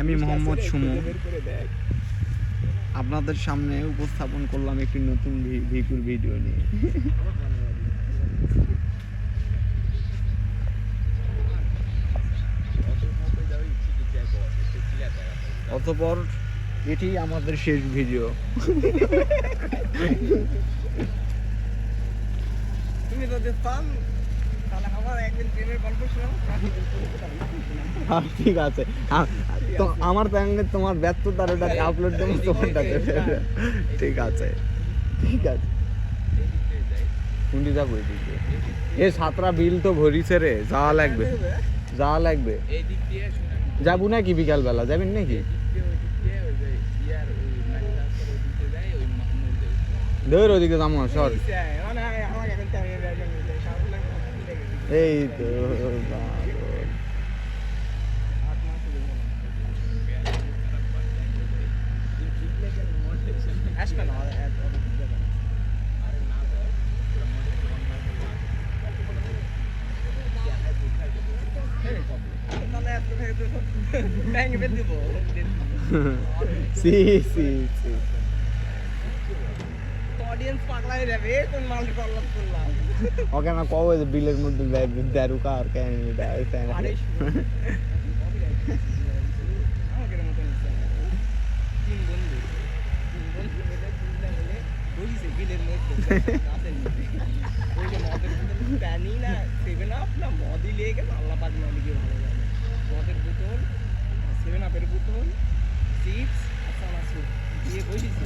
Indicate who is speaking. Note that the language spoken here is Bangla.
Speaker 1: আমি মোহাম্মদ
Speaker 2: দেখ।
Speaker 1: আপনাদের সামনে উপস্থাপন করলাম একটি নতুন ভিকুর ভিডিও নিয়ে। অতপর এটি আমাদের শেষ ভিডিও।
Speaker 2: তুমি যদি পান
Speaker 1: ঠিক আছে। তো আমার সঙ্গে তোমার ব্যর্থতার ওটা আপলোড দেবো তোমারটা ঠিক আছে। ঠিক আছে। কোনটি যাব এদিকে এ সাতরা বিল তো ভরিছে রে যাওয়া লাগবে। যাওয়া লাগবে।
Speaker 2: এই দিক দিয়ে শোনা।
Speaker 1: যাব নাকি বিকাল বেলা যাবেন নাকি
Speaker 2: এই দিক দিয়ে ওই
Speaker 1: এই তো বাবা।
Speaker 2: আসবে না এত ব্যাংকে বের দিব
Speaker 1: সি সি সি
Speaker 2: অডিয়েন্স পাগলা হয়ে যাবে কোন মাল কল্লাপ করলাম
Speaker 1: ওকে না কবে যে বিলের মধ্যে দেরুকা আর কেন এটা
Speaker 2: আরে আমাকে মতো তিন বন্ধু তিন বন্ধু মিলে তিনটা মিলে বলিছে বিলের মধ্যে রাতের মধ্যে ওই যে মদের বোতল প্যানি না সেভেন আপ না মদই লেগে গেছে আল্লাহ পাক মদিকে ভালো জানে মদের বোতল সেভেন আপের বোতল চিপস আর চানাচুর দিয়ে বসেছে